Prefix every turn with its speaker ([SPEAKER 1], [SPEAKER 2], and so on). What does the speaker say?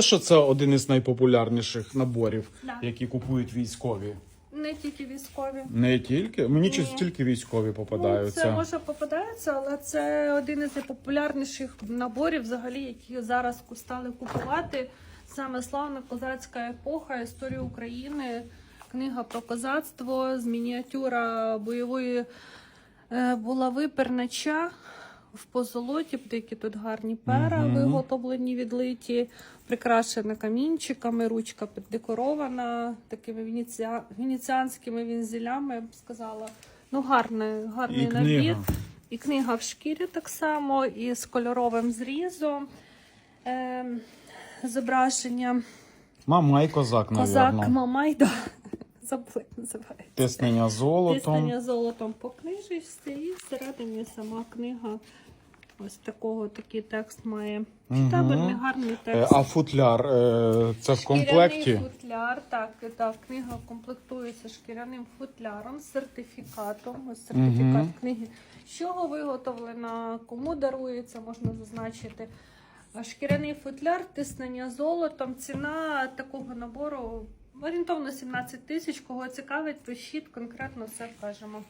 [SPEAKER 1] Що це один із найпопулярніших наборів,
[SPEAKER 2] Да.
[SPEAKER 1] які купують військові.
[SPEAKER 2] Не тільки військові.
[SPEAKER 1] Не тільки. Мені
[SPEAKER 2] Ні.
[SPEAKER 1] щось тільки військові
[SPEAKER 2] Ну,
[SPEAKER 1] попадаються.
[SPEAKER 2] це може попадається, але це один із найпопулярніших наборів, взагалі, які зараз стали купувати. Саме славна козацька епоха, історія України, книга про козацтво з мініатюра бойової е, булави пернача в позолоті, які тут гарні пера
[SPEAKER 1] Мгм.
[SPEAKER 2] виготовлені, відлиті, прикрашена камінчиками, ручка піддекорована такими венеціа... венеціанськими вінзелями, я б сказала. Ну, гарний, гарний
[SPEAKER 1] І
[SPEAKER 2] набір.
[SPEAKER 1] книга.
[SPEAKER 2] І книга в шкірі так само, і з кольоровим зрізом. Ем, зображення
[SPEAKER 1] Мамай козак,
[SPEAKER 2] Козак
[SPEAKER 1] напевно.
[SPEAKER 2] Мамайда. Забула, називається.
[SPEAKER 1] Тиснення золотом.
[SPEAKER 2] Тиснення золотом по книжечці, і всередині сама книга. Ось такого такий текст має. Читабельний, гарний
[SPEAKER 1] Е,
[SPEAKER 2] текст.
[SPEAKER 1] А футляр е, це в комплекті.
[SPEAKER 2] Шкіряний футляр, так, так, книга комплектується шкіряним футляром сертифікатом. Ось сертифікат
[SPEAKER 1] Мгм.
[SPEAKER 2] книги. З чого виготовлена, кому дарується, можна зазначити. Шкіряний футляр, тиснення золотом. Ціна такого набору орієнтовно 17 тисяч. Кого цікавить, пишіть, конкретно все вкажемо.